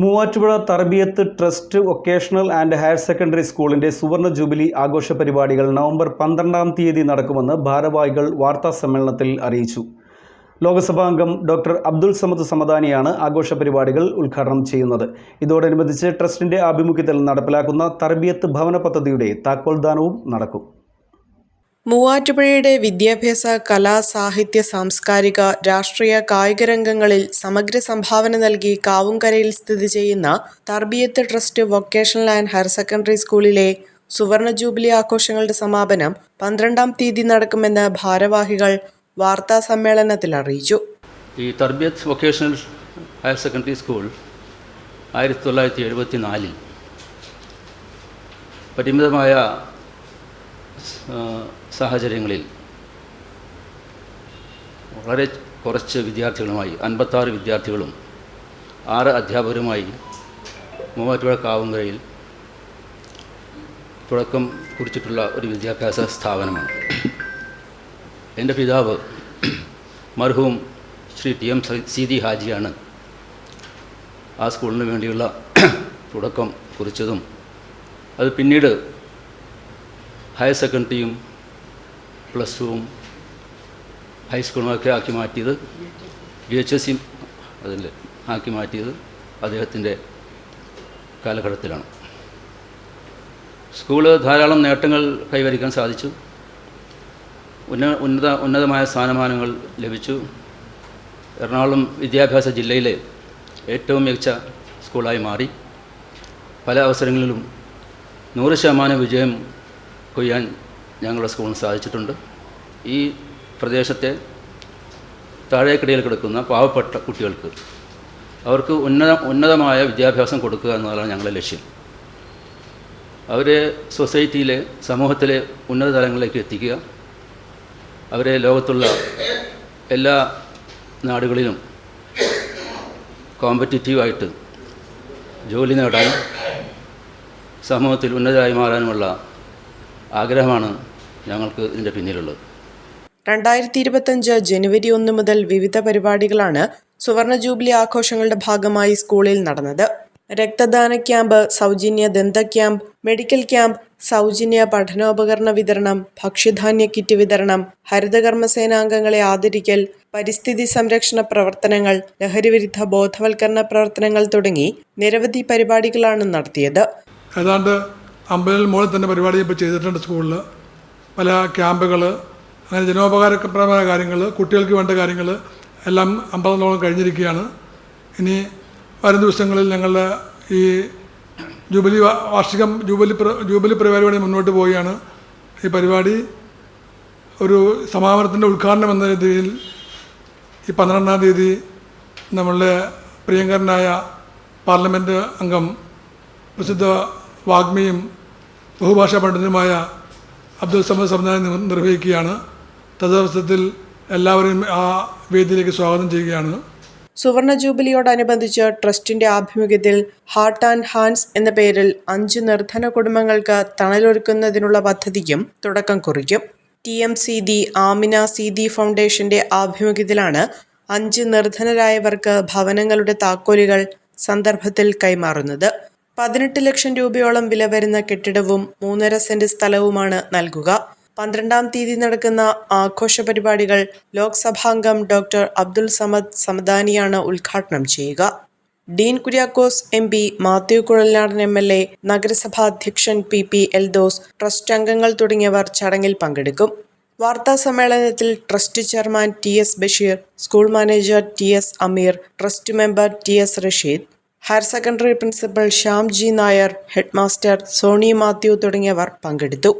Muvattupuzha Tarbiyath trust vocational and higher secondary സ്കൂളിന്റെ സുവർണ jubilee ആഘോഷ പരിപാടികൾ നവംബർ പന്ത്രണ്ടാം തീയതി നടക്കുമെന്ന് ഭാരവാഹികൾ വാർത്താ സമ്മേളനത്തിൽ അറിയിച്ചു. ലോകസഭാംഗം ഡോക്ടർ അബ്ദുൾ സമദ് സമദാനിയാണ് ആഘോഷ പരിപാടികൾ ഉദ്ഘാടനം ചെയ്യുന്നത്. ഇതോടനുബന്ധിച്ച് ട്രസ്റ്റിന്റെ ആഭിമുഖ്യത്തിൽ നടപ്പിലാക്കുന്ന തർബിയത്ത് ഭവന പദ്ധതിയുടെ താക്കോൽദാനവും നടക്കും. മൂവാറ്റുപുഴയുടെ വിദ്യാഭ്യാസ കലാ സാഹിത്യ സാംസ്കാരിക രാഷ്ട്രീയ കായിക രംഗങ്ങളിൽ സമഗ്ര സംഭാവന നൽകി കാവുംകരയിൽ സ്ഥിതി ചെയ്യുന്ന Tarbiyath trust vocational and higher secondary സ്കൂളിലെ സുവർണ ജൂബിലി ആഘോഷങ്ങളുടെ സമാപനം പന്ത്രണ്ടാം തീയതി നടക്കുമെന്ന് ഭാരവാഹികൾ വാർത്താ സമ്മേളനത്തിൽ അറിയിച്ചു. ഈ Tarbiyath vocational higher secondary school ആയിരത്തി തൊള്ളായിരത്തി എഴുപത്തി നാലിൽ പരിമിതമായ സാഹചര്യങ്ങളിൽ വളരെ കുറച്ച് വിദ്യാർത്ഥികളുമായി അൻപത്താറ് വിദ്യാർത്ഥികളും ആറ് അധ്യാപകരുമായി മൂവാറ്റുപുഴ കാവുങ്കരയിൽ തുടക്കം കുറിച്ചിട്ടുള്ള ഒരു വിദ്യാഭ്യാസ സ്ഥാപനമാണ്. എന്റെ പിതാവ് മർഹൂം ശ്രീ ടി എം സീതി ഹാജിയാണ് ആ സ്കൂളിന് വേണ്ടിയുള്ള തുടക്കം കുറിച്ചതും അത് പിന്നീട് ഹയർ സെക്കൻഡറിയും പ്ലസ് ടുവും ഹൈസ്കൂളുമൊക്കെ ആക്കി മാറ്റിയത് ബി എച്ച് എസ് സിയും അതിൽ ആക്കി മാറ്റിയത് അദ്ദേഹത്തിന്റെ കാലഘട്ടത്തിലാണ്. സ്കൂൾ ധാരാളം നേട്ടങ്ങൾ കൈവരിക്കാൻ സാധിച്ചു. ഉന്ന ഉന്നത ഉന്നതമായ സ്ഥാനമാനങ്ങൾ ലഭിച്ചു. എറണാകുളം വിദ്യാഭ്യാസ ജില്ലയിലെ ഏറ്റവും മികച്ച സ്കൂളായി മാറി. പല അവസരങ്ങളിലും നൂറ് ശതമാനം വിജയം കൊയ്യാൻ ഞങ്ങളുടെ സ്കൂളിന് സാധിച്ചിട്ടുണ്ട്. ഈ പ്രദേശത്തെ താഴേക്കിടയിൽ കിടക്കുന്ന പാവപ്പെട്ട കുട്ടികൾക്ക് അവർക്ക് ഉന്നത ഉന്നതമായ വിദ്യാഭ്യാസം കൊടുക്കുക എന്നതാണ് ഞങ്ങളുടെ ലക്ഷ്യം. അവരെ സൊസൈറ്റിയിലെ സമൂഹത്തിലെ ഉന്നത തലങ്ങളിലേക്ക് എത്തിക്കുക. അവരെ ലോകത്തുള്ള എല്ലാ നാടുകളിലും കോമ്പറ്റിറ്റീവായിട്ട് ജോലി നേടാനും സമൂഹത്തിൽ ഉന്നതരായി മാറാനുമുള്ള ആഗ്രഹമാണ് ഞങ്ങൾക്ക് ഇതിന്റെ പിന്നിലുള്ളത്. രണ്ടായിരത്തി ഇരുപത്തഞ്ച് ജനുവരി ഒന്ന് മുതൽ വിവിധ പരിപാടികളാണ് സുവർണ ജൂബിലി ആഘോഷങ്ങളുടെ ഭാഗമായി സ്കൂളിൽ നടന്നത്. രക്തദാന ക്യാമ്പ് സൗജന്യ ദന്ത ക്യാമ്പ് മെഡിക്കൽ ക്യാമ്പ് സൗജന്യ പഠനോപകരണ വിതരണം ഭക്ഷ്യധാന്യ കിറ്റ് വിതരണം ഹരിതകർമ്മ സേനാംഗങ്ങളെ ആദരിക്കൽ പരിസ്ഥിതി സംരക്ഷണ പ്രവർത്തനങ്ങൾ ലഹരിവിരുദ്ധ ബോധവൽക്കരണ പ്രവർത്തനങ്ങൾ തുടങ്ങി നിരവധി പരിപാടികളാണ് നടത്തിയത്. ഏതാണ്ട് അമ്പതിൽ മുകളിൽ തന്നെ പരിപാടി ഇപ്പോൾ ചെയ്തിട്ടുണ്ട് സ്കൂളിൽ പല ക്യാമ്പുകൾ അങ്ങനെ ജനോപകാരപ്രദമായ കാര്യങ്ങൾ കുട്ടികൾക്ക് വേണ്ട കാര്യങ്ങൾ എല്ലാം അമ്പതോളം കഴിഞ്ഞിരിക്കുകയാണ്. ഇനി വരും ദിവസങ്ങളിൽ ഞങ്ങളുടെ ഈ ജൂബിലി വാർഷികം ജൂബിലി ജൂബിലി പരിപാടി മുന്നോട്ട് പോവുകയാണ്. ഈ പരിപാടി ഒരു സമാപനത്തിന്റെ ഉദ്ഘാടനം എന്ന രീതിയിൽ ഈ പന്ത്രണ്ടാം തീയതി നമ്മളുടെ പ്രിയങ്കരനായ പാർലമെന്റ് അംഗം പ്രസിദ്ധ വാഗ്മിയും ബഹുഭാഷാ പണ്ഡിതനുമായ അബ്ദുൽ സമദ് സംവിധാനം നിർവഹിക്കുകയാണ്. തദവസരത്തിൽ എല്ലാവരെയും ആ വേദിയിലേക്ക് സ്വാഗതം ചെയ്യുകയാണ്. സുവർണ ജൂബിലിയോടനുബന്ധിച്ച് ട്രസ്റ്റിന്റെ ആഭിമുഖ്യത്തിൽ ഹാർട്ട് ആൻഡ് ഹാൻഡ്സ് എന്ന പേരിൽ അഞ്ച് നിർധന കുടുംബങ്ങൾക്ക് തണലൊരുക്കുന്നതിനുള്ള പദ്ധതിക്കും തുടക്കം കുറിക്കും. T M Seethi Amina Seethi ഫൗണ്ടേഷന്റെ ആഭിമുഖ്യത്തിലാണ് അഞ്ച് നിർധനരായവർക്ക് ഭവനങ്ങളുടെ താക്കോലുകൾ സന്ദർഭത്തിൽ കൈമാറുന്നത്. പതിനെട്ട് ലക്ഷം രൂപയോളം വില വരുന്ന കെട്ടിടവും മൂന്നര സെന്റ് സ്ഥലവുമാണ് നൽകുക. പന്ത്രണ്ടാം തീയതി നടക്കുന്ന ആഘോഷ പരിപാടികൾ ലോക്സഭാംഗം ഡോക്ടർ അബ്ദുൾ സമദ് സമദാനിയാണ് ഉദ്ഘാടനം ചെയ്യുക. Dean Kuriakose M P Mathew Kuzhalnadan M L A നഗരസഭാ അധ്യക്ഷൻ പി പി എൽദോസ് ട്രസ്റ്റ് അംഗങ്ങൾ തുടങ്ങിയവർ ചടങ്ങിൽ പങ്കെടുക്കും. വാർത്താ സമ്മേളനത്തിൽ trust chairman T S Basheer school manager T S Ameer trust member T S Rasheed higher secondary principal Shyamji Nair headmaster Sony Mathew തുടങ്ങിയവർ പങ്കെടുത്തു.